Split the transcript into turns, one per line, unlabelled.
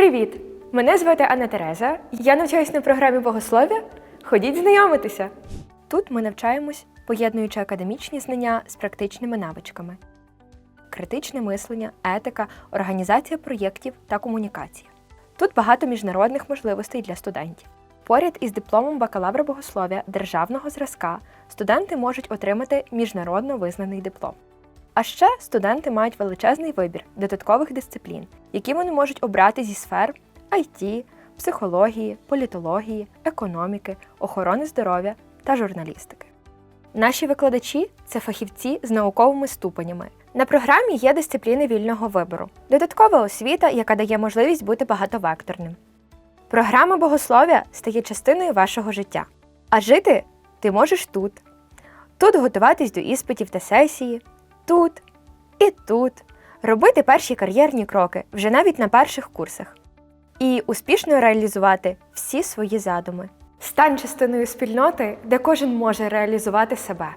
Привіт! Мене звати Анна Тереза. Я навчаюсь на програмі богослов'я. Ходіть знайомитися. Тут ми навчаємось, поєднуючи академічні знання з практичними навичками: критичне мислення, етика, організація проєктів та комунікація. Тут багато міжнародних можливостей для студентів. Поряд із дипломом бакалавра богослов'я державного зразка студенти можуть отримати міжнародно визнаний диплом. А ще студенти мають величезний вибір додаткових дисциплін, які вони можуть обрати зі сфер IT, психології, політології, економіки, охорони здоров'я та журналістики. Наші викладачі це фахівці з науковими ступенями. На програмі є дисципліни вільного вибору, додаткова освіта, яка дає можливість бути багатовекторним. Програма богослов'я стає частиною вашого життя. А жити ти можеш тут. Тут готуватись до іспитів та сесії, тут і тут, робити перші кар'єрні кроки вже навіть на перших курсах, і успішно реалізувати всі свої задуми. Стань частиною спільноти, де кожен може реалізувати себе.